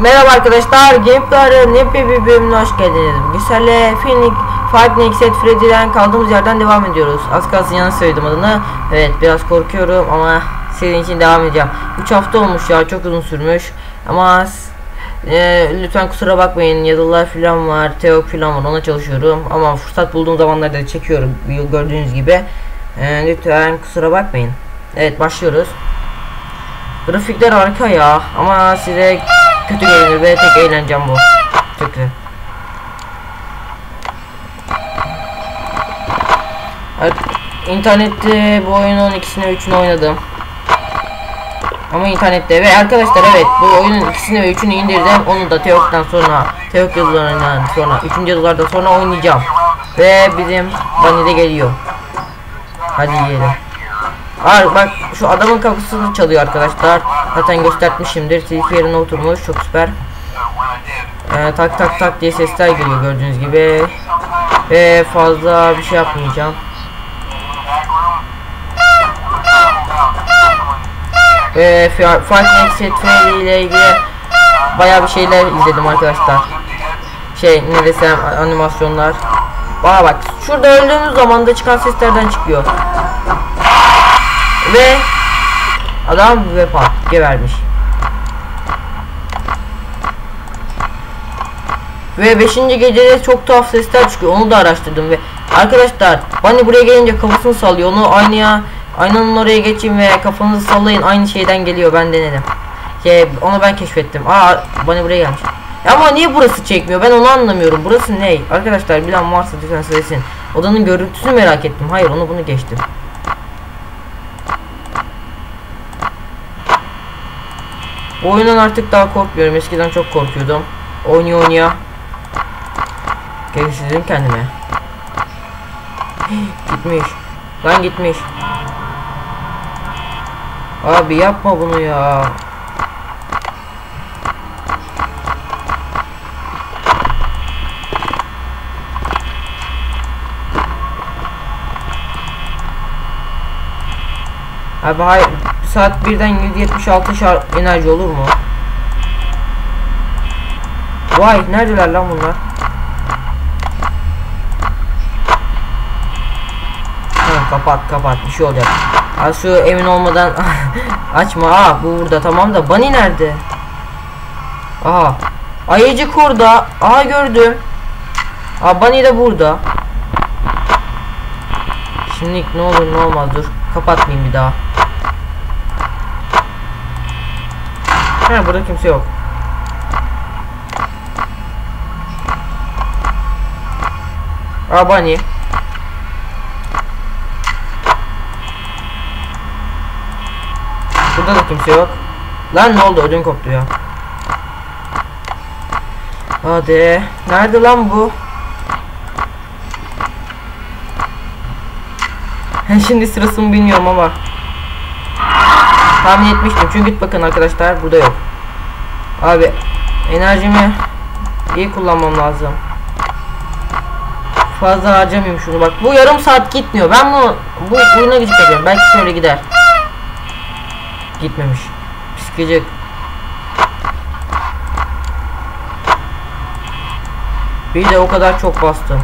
Merhaba arkadaşlar, Gameplay'ın yepyeni bir bölümüne hoş geldiniz. Güzel'le Phoenix, Five Nights at Freddy'den kaldığımız yerden devam ediyoruz. Az kalsın yanlış söyledim adını. Evet, biraz korkuyorum ama senin için devam edeceğim. 3 hafta olmuş ya, çok uzun sürmüş. Ama e, lütfen kusura bakmayın, yazılar falan var, teok falan var, ona çalışıyorum. Ama fırsat bulduğum zamanlarda çekiyorum, gördüğünüz gibi. E, lütfen kusura bakmayın. Evet, başlıyoruz. Grafikler harika ya ama size kötü gelir ve tek eğlencem bu. Çok güzel. Evet, İnternette bu oyunun ikisini üçünü oynadım. Ama internette ve arkadaşlar evet bu oyunun ikisini ve üçünü indirdim. Onu da Teok'tan sonra Teok yazılarından sonra üçüncü yazılarda sonra oynayacağım. Ve bizim Bunny geliyor. Hadi yiyelim. Aa, bak şu adamın kafasını çalıyor arkadaşlar. Zaten göstermişimdir. Tilki yerine oturmuş. Çok süper. Ee, tak tak tak diye sesler geliyor gördüğünüz gibi. Ve fazla bir şey yapmayacağım. Ve Nights at Freddy ile ilgili bayağı bir şeyler izledim arkadaşlar. Şey ne desem animasyonlar. Bana bak şurada öldüğümüz zaman da çıkan seslerden çıkıyor. Ve adam vefat gebermiş. Ve 5. gecede çok tuhaf sesler çıkıyor. Onu da araştırdım ve arkadaşlar Bunny buraya gelince kafasını sallıyor. Onu aynaya aynanın oraya geçin ve kafanızı sallayın. Aynı şeyden geliyor. Ben denedim. Şey, onu ben keşfettim. Aa Bunny buraya gelmiş. Ama niye burası çekmiyor? Ben onu anlamıyorum. Burası ne? Arkadaşlar bilen varsa lütfen söylesin. Odanın görüntüsünü merak ettim. Hayır onu bunu geçtim. Bu oyundan artık daha korkmuyorum. Eskiden çok korkuyordum. Oynaya oynaya. Geliştirdim kendime. gitmiş. Lan gitmiş. Abi yapma bunu ya. Abi hayır saat birden 176 şar enerji olur mu? Vay neredeler lan bunlar? Ha, kapat kapat bir şey olacak. Ha, şu emin olmadan açma. Aa bu burada tamam da Bunny nerede? Aha. Ayıcık orada. Aha gördüm. Aa Bunny de burada. Şimdi ne olur ne olmaz dur. Kapatmayayım bir daha. Burada kimse yok. Abani. Burada da kimse yok. Lan ne oldu ödüm koptu ya. Hadi. Nerede lan bu? Şimdi sırasını bilmiyorum ama. Tahmin etmiştim çünkü bakın arkadaşlar burada yok. Abi enerjimi iyi kullanmam lazım. Fazla harcamayayım şunu bak. Bu yarım saat gitmiyor. Ben bunu bu oyuna gıcık ediyorum. Belki şöyle gider. Gitmemiş. Pis Bir de o kadar çok bastım.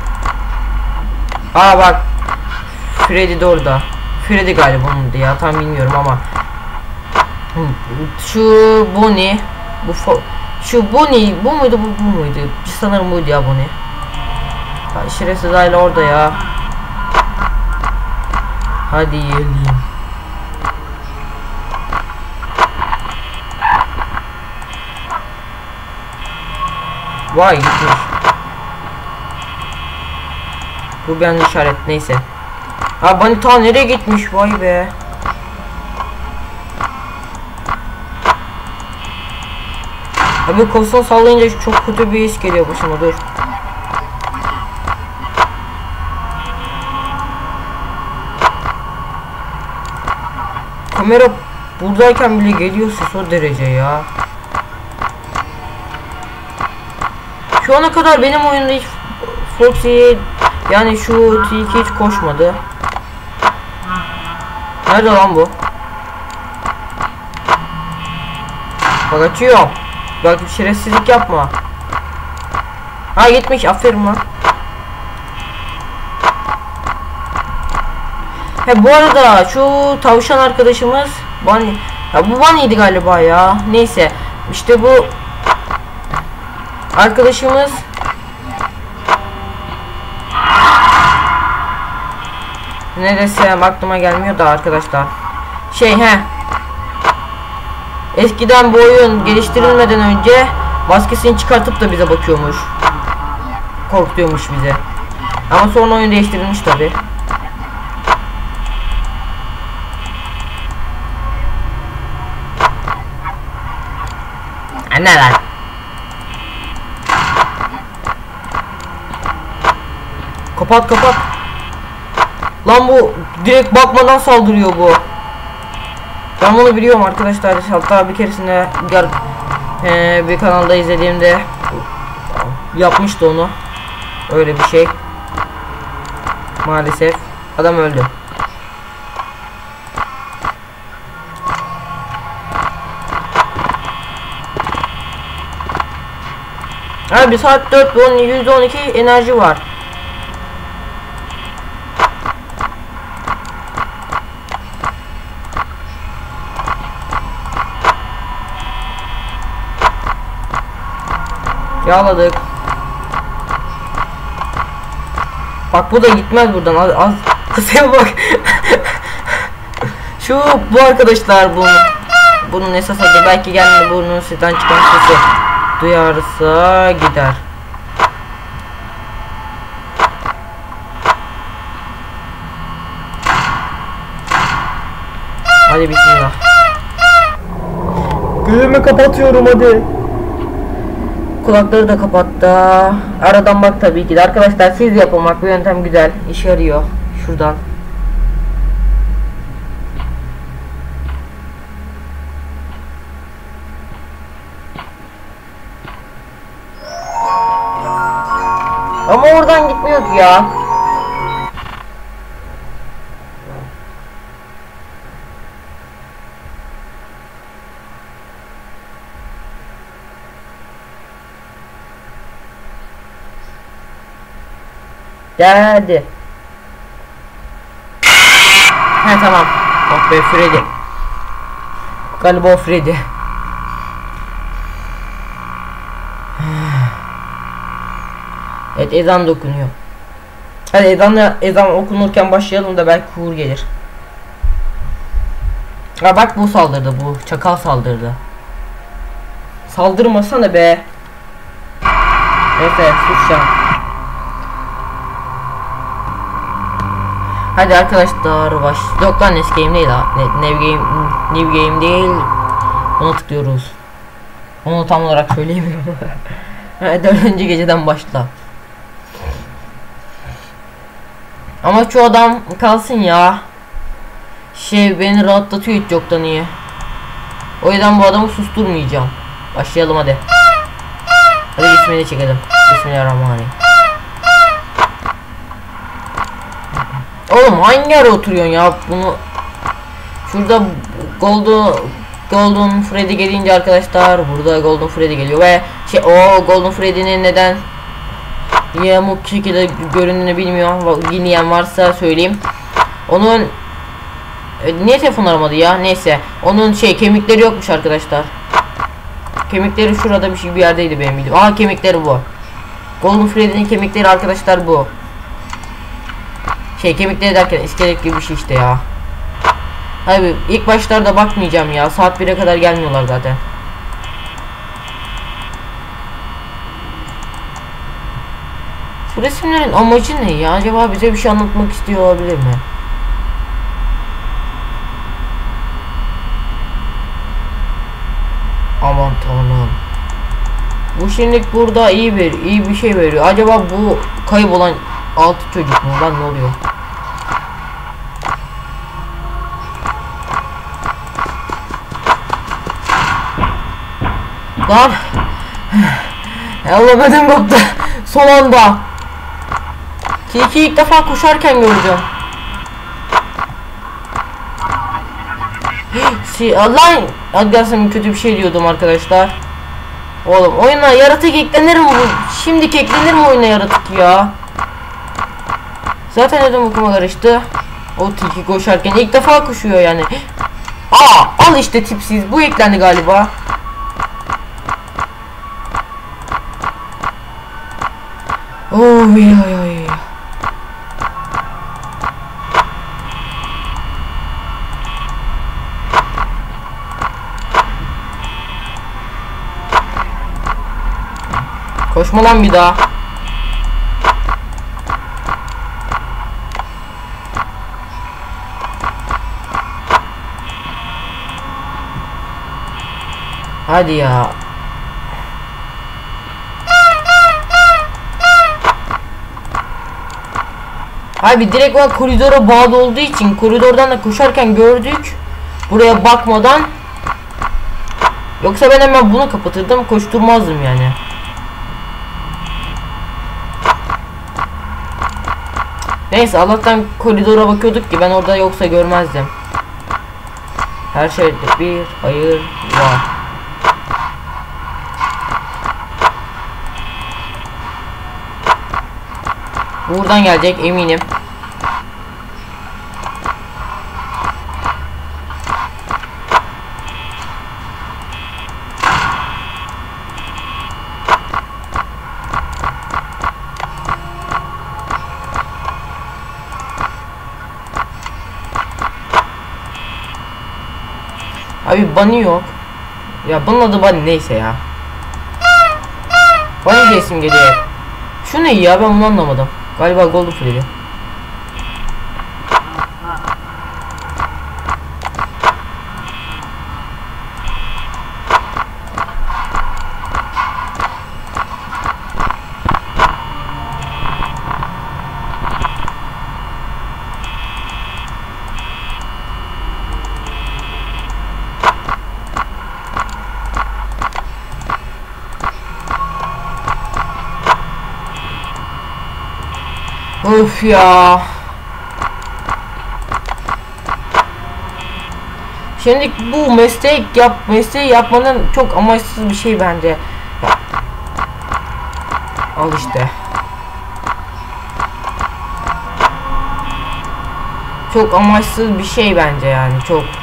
Aa bak. Freddy de orada. Freddy galiba onundu ya. Tam bilmiyorum ama. Şu Bonnie. Bu şu Bonnie bu muydu bu, bu muydu? Sanırım buydu ya Bonnie. Şerefsiz aile orada ya. Hadi yiyelim. Vay gitmiş. Bu bir işaret neyse. Ha Bunny ta nereye gitmiş vay be. Abi kafasını sallayınca çok kötü bir his geliyor başıma dur. Kamera buradayken bile geliyor ses o derece ya. Şu ana kadar benim oyunda hiç Foxy yani şu tilki hiç koşmadı. Nerede lan bu? Bak açıyor. Bak şerefsizlik yapma. Ha gitmiş aferin lan. He bu arada şu tavşan arkadaşımız Bunny ya bu Bunny'di galiba ya. Neyse işte bu arkadaşımız ne desem aklıma gelmiyor da arkadaşlar. Şey he. Eskiden bu oyun geliştirilmeden önce maskesini çıkartıp da bize bakıyormuş. Korkutuyormuş bize. Ama sonra oyun değiştirilmiş tabi. Ne lan? Kapat kapat. Lan bu direkt bakmadan saldırıyor bu. Ben bunu biliyorum arkadaşlar. Hatta bir keresinde bir, ee, bir kanalda izlediğimde yapmıştı onu. Öyle bir şey. Maalesef adam öldü. Abi saat 4 ve 112 enerji var. Yağladık. Bak bu da gitmez buradan az az kısaya bak. Şu bu arkadaşlar bu bunun esas adı belki gelmedi burnun sizden çıkan sesi duyarsa gider. Hadi bismillah. Gözümü kapatıyorum hadi. Kulakları da kapattı. Aradan bak tabii ki de. Arkadaşlar siz yapın bu yöntem güzel. İşe yarıyor. Şuradan. Ama oradan gitmiyor ki ya. Geldi. He tamam. Oh be Freddy. Galiba o Freddy. Evet ezan dokunuyor. Hadi ezan, ezan okunurken başlayalım da belki uğur gelir. Ha bak bu saldırdı bu. Çakal saldırdı. Saldırmasana be. Neyse sus ya. Hadi arkadaşlar baş. Yok lan eski game değil ha. Ne, new game, new game değil. Ona tıklıyoruz. Onu tam olarak söyleyemiyorum. Dördüncü geceden başla. Ama şu adam kalsın ya. Şey beni rahatlatıyor hiç yoktan iyi. O yüzden bu adamı susturmayacağım. Başlayalım hadi. Hadi bismillah çekelim. Bismillahirrahmanirrahim. Oğlum hangi yere oturuyorsun ya? Bunu Şurada Golden Golden Freddy gelince arkadaşlar burada Golden Freddy geliyor ve şey o Golden Freddy'nin neden yamuk şekilde göründüğünü bilmiyorum. Bilmeyen varsa söyleyeyim. Onun e, niye telefon aramadı ya? Neyse. Onun şey kemikleri yokmuş arkadaşlar. Kemikleri şurada bir şey bir yerdeydi benim bildiğim. Aa kemikleri bu. Golden Freddy'nin kemikleri arkadaşlar bu şey kemikleri derken iskelet gibi bir şey işte ya. Abi ilk başlarda bakmayacağım ya. Saat 1'e kadar gelmiyorlar zaten. Bu resimlerin amacı ne ya? Acaba bize bir şey anlatmak istiyor olabilir mi? Aman tanrım. Bu şimdilik burada iyi bir iyi bir şey veriyor. Acaba bu kaybolan altı çocuk mu? Lan ne oluyor? Lan. Allah benim koptu. Son anda. Kiki ilk defa koşarken gördüm. si Allah arkadaşlar kötü bir şey diyordum arkadaşlar. Oğlum oyuna yaratık eklenir mi? Şimdi eklenir mi oyuna yaratık ya? Zaten ödüm okuma karıştı. O tilki koşarken ilk defa koşuyor yani. Aa al işte tipsiz. Bu eklendi galiba. Oy oy oy. Koşma lan bir daha. Hadi ya. Abi direkt olarak koridora bağlı olduğu için koridordan da koşarken gördük. Buraya bakmadan. Yoksa ben hemen bunu kapatırdım koşturmazdım yani. Neyse Allah'tan koridora bakıyorduk ki ben orada yoksa görmezdim. Her şeyde bir hayır var. Buradan gelecek eminim. Abi bunny yok. Ya bunun adı bunny neyse ya. Bunny diye isim geliyor. Şu ne ya ben bunu anlamadım. Galiba Golden Freddy. Ya. Şimdi bu meslek yap mesleği yapmanın çok amaçsız bir şey bence. Al işte. Çok amaçsız bir şey bence yani çok.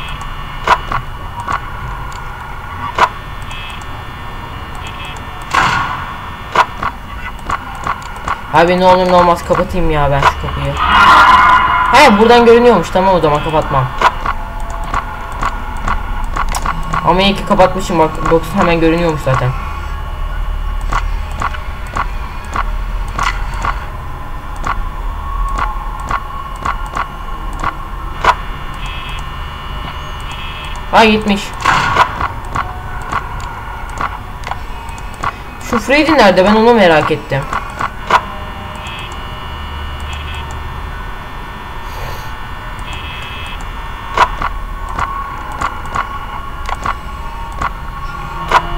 Abi ne olur ne olmaz kapatayım ya ben şu kapıyı. He buradan görünüyormuş tamam o zaman kapatmam. Ama iyi ki kapatmışım bak yoksa hemen görünüyormuş zaten. Ha gitmiş. Şu Freddy nerede ben onu merak ettim.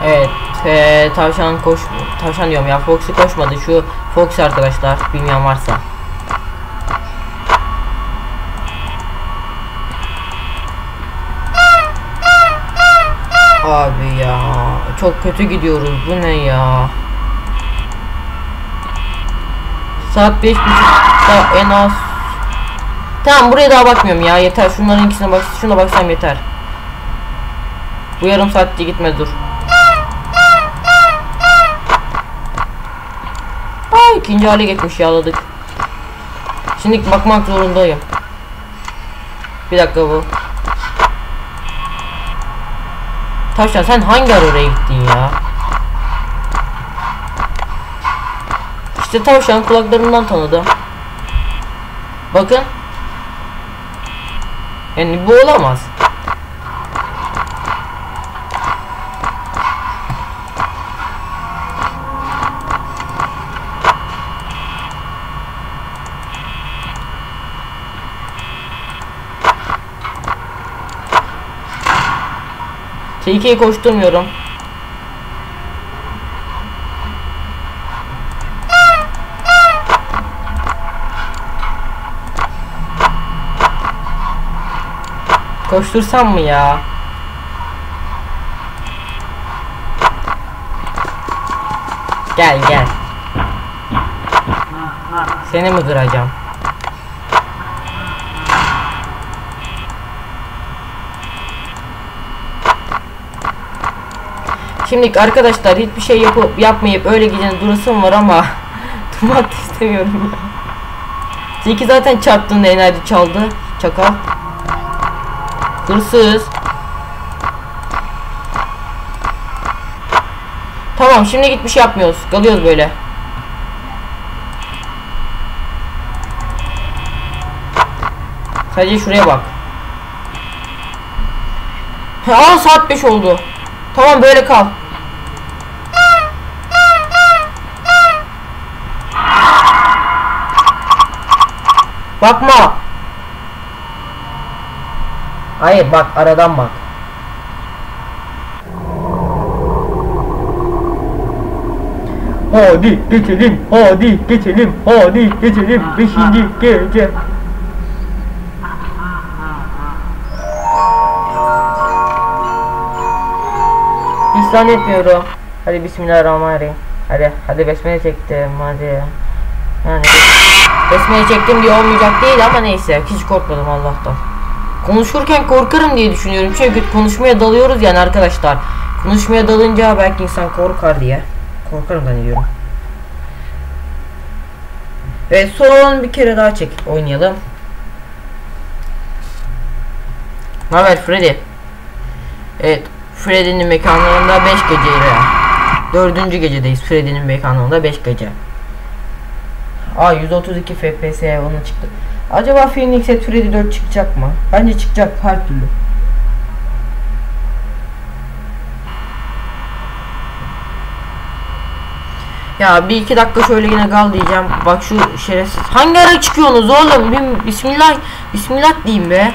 Evet, ee, tavşan koş, tavşan diyorum ya, Foxy koşmadı. Şu Fox arkadaşlar, bilmeyen varsa. Abi ya, çok kötü gidiyoruz. Bu ne ya? Saat beş buçukta en az. Tamam buraya daha bakmıyorum ya yeter. Şunların ikisine bak, şuna baksam yeter. Bu yarım saatte gitme dur. Ay ikinci hale geçmiş yağladık. Şimdi bakmak zorundayım. Bir dakika bu. Tavşan sen hangi ara gittin ya? İşte tavşan kulaklarından tanıdım. Bakın. Yani bu olamaz. Tilkiyi koşturmuyorum. Koştursam mı ya? Gel gel. Seni mi kıracağım? Şimdi arkadaşlar hiçbir şey yapıp yapmayıp öyle gidin durasım var ama durmak istemiyorum ya. Zeki zaten çarptığında enerji çaldı. Çakal. Hırsız. Tamam şimdi git bir şey yapmıyoruz. Kalıyoruz böyle. Sadece şuraya bak. Aa saat 5 oldu. Tamam böyle kal. Bakma. Hayır bak aradan bak. Hadi geçelim, hadi geçelim, hadi geçelim. Beşinci gece. Hiç zannetmiyorum. Hadi bismillahirrahmanirrahim. Hadi hadi besmele çektim hadi. Yani besmele çektim diye olmayacak değil ama neyse hiç korkmadım Allah'tan. Konuşurken korkarım diye düşünüyorum çünkü konuşmaya dalıyoruz yani arkadaşlar. Konuşmaya dalınca belki insan korkar diye. Korkarım zannediyorum. Ve son bir kere daha çek oynayalım. Ne haber Freddy? Evet Freddy'nin mekanlarında 5 geceyle. Dördüncü gecedeyiz Freddy'nin mekanında 5 gece. Aa 132 FPS ona çıktı. Acaba Phoenix Red Freddy 4 çıkacak mı? Bence çıkacak her türlü. Ya bir iki dakika şöyle yine kal diyeceğim. Bak şu şerefsiz. Hangi ara çıkıyorsunuz oğlum? Bir bismillah bismillah diyeyim be.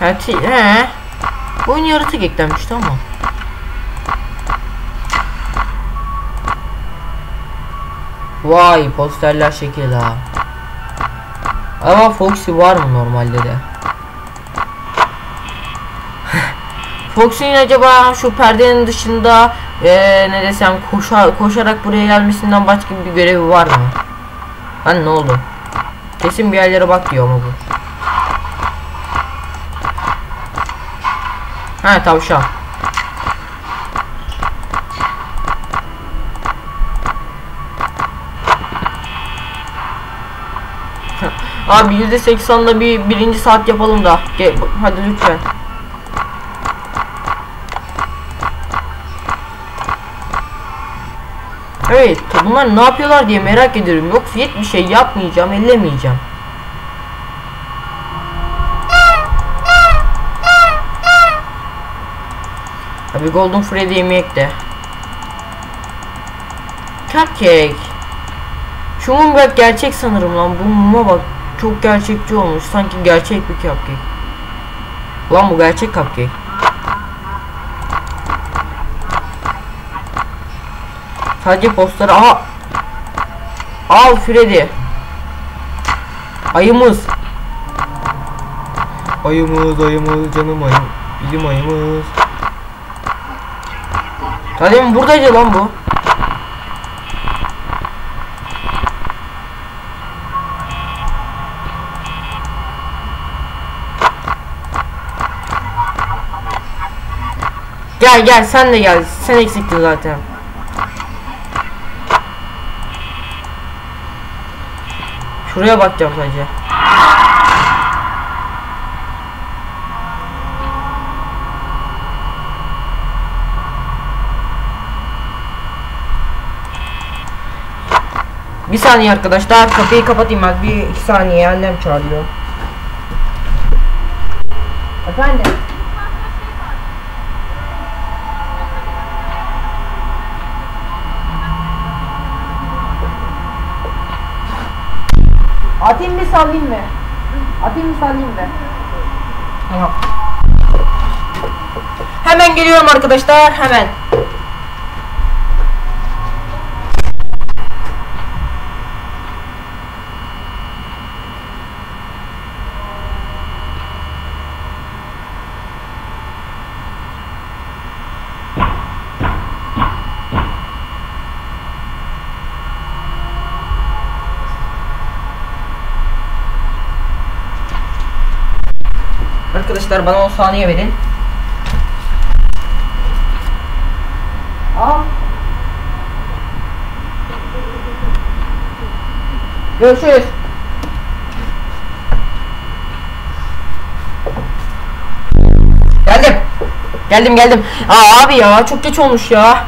He, ti- he. Oyun yaratık eklenmişti ama. Vay posterler şekil ha. Ama Foxy var mı normalde de? Foxy'nin acaba şu perdenin dışında ee, ne desem koşa, koşarak buraya gelmesinden başka bir görevi var mı? Hani ne oldu? Kesin bir yerlere bak diyor ama bu. Ha tavşan. Abi %80'la bir birinci saat yapalım da. Gel, hadi lütfen. Evet, bunlar ne yapıyorlar diye merak ediyorum. Yoksa hiçbir şey yapmayacağım, ellemeyeceğim. Abi Golden Freddy yemek de. Cupcake. Şu mum bak gerçek sanırım lan. Bu muma bak çok gerçekçi olmuş. Sanki gerçek bir cupcake. Lan bu gerçek cupcake. Sadece postları aha. Al Freddy. Ayımız. Ayımız ayımız canım ayım. Bizim ayımız. Zaten buradaydı lan bu. Gel gel sen de gel. Sen eksiktin zaten. Şuraya bakacağım sadece. Bir saniye arkadaşlar kapıyı kapatayım ben bir iki saniye annem çağırıyor. Efendim. Atayım mı sallayayım mı? Atayım mı sallayayım mı? Tamam. Hemen geliyorum arkadaşlar hemen. Arkadaşlar bana 10 saniye verin. Al. Görüşürüz. Geldim. Geldim geldim. Aa abi ya çok geç olmuş ya.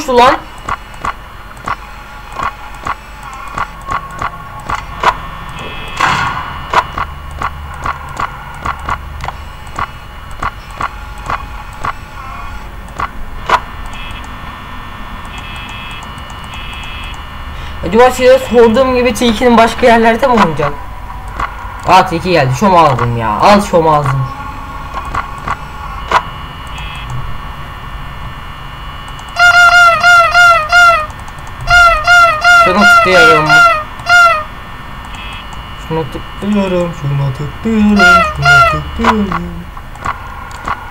Koştu lan? Acaba size sorduğum gibi tilkinin başka yerlerde mi olacak? Aa tilki geldi. Şom aldım ya. Al şom aldım. Şunu tıklıyorum. Şunu tıklıyorum, şunu tıklıyorum, şunu tıklıyorum.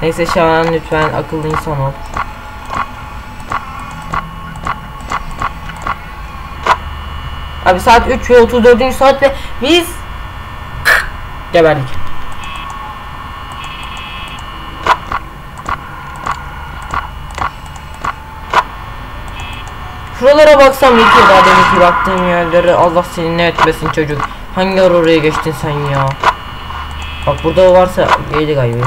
Neyse Şahan lütfen akıllı insan ol. Abi saat 3 ve 34. saat ve biz geberdik. Şuralara baksam yetiyor daha deminki baktığım yerlere Allah seni ne etmesin çocuk. Hangi ara oraya geçtin sen ya? Bak burada varsa yedi galiba.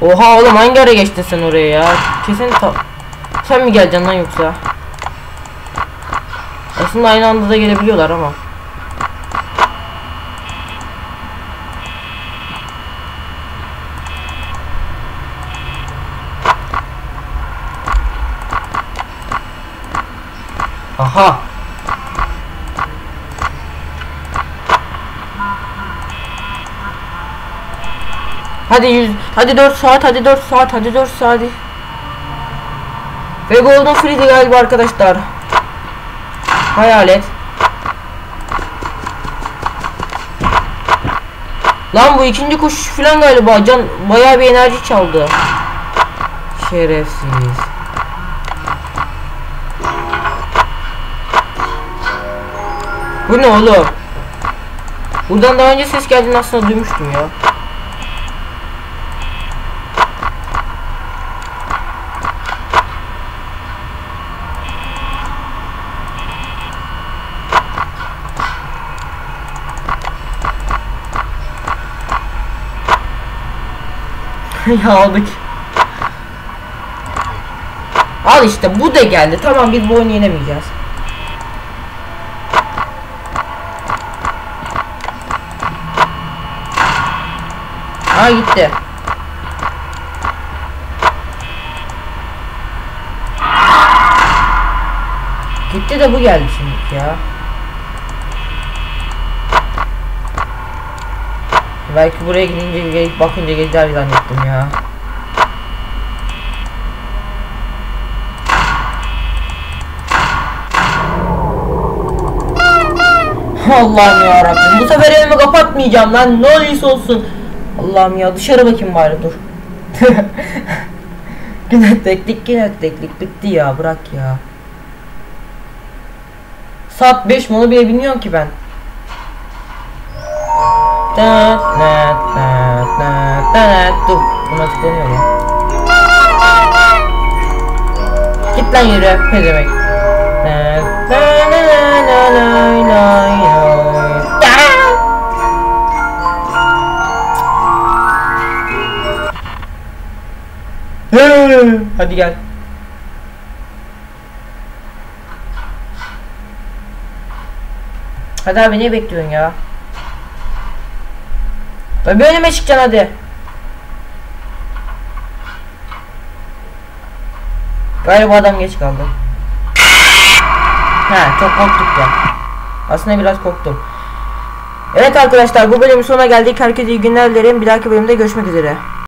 Oha oğlum hangi ara geçtin sen oraya ya? Kesin ta sen mi geleceksin lan yoksa? Aslında aynı anda da gelebiliyorlar ama. Aha. Hadi 100 hadi 4 saat hadi 4 saat hadi 4 saat. Ve Golden Freddy galiba arkadaşlar. Hayalet. Lan bu ikinci koşuş falan galiba can bayağı bir enerji çaldı. Şerefsiz. Bu ne oğlum? Buradan daha önce ses geldiğini aslında duymuştum ya. Aldık. Al işte bu da geldi. Tamam biz bu oyunu yenemeyeceğiz. Aa gitti. Gitti de bu geldi şimdi ya. Belki buraya gidince gelip bakınca gezer zannettim ya. Allah'ım ya Rabbim. Bu sefer evimi kapatmayacağım lan. Ne olursa olsun. Allah'ım ya dışarı bakayım bari dur. yine teklik yine teklik bitti ya bırak ya. Saat 5 mi onu bile bilmiyorum ki ben. Tat, tat, tat, tat, tat. Dur buna tıklanıyor mu? Git lan yürü ne demek? Hadi gel. Hadi abi ne bekliyorsun ya? Tabii önüme çıkacaksın hadi. Galiba adam geç kaldı. Ha çok korktuk ya. Aslında biraz korktum. Evet arkadaşlar bu bölümün sonuna geldik. Herkese iyi günler dilerim. Bir dahaki bölümde görüşmek üzere.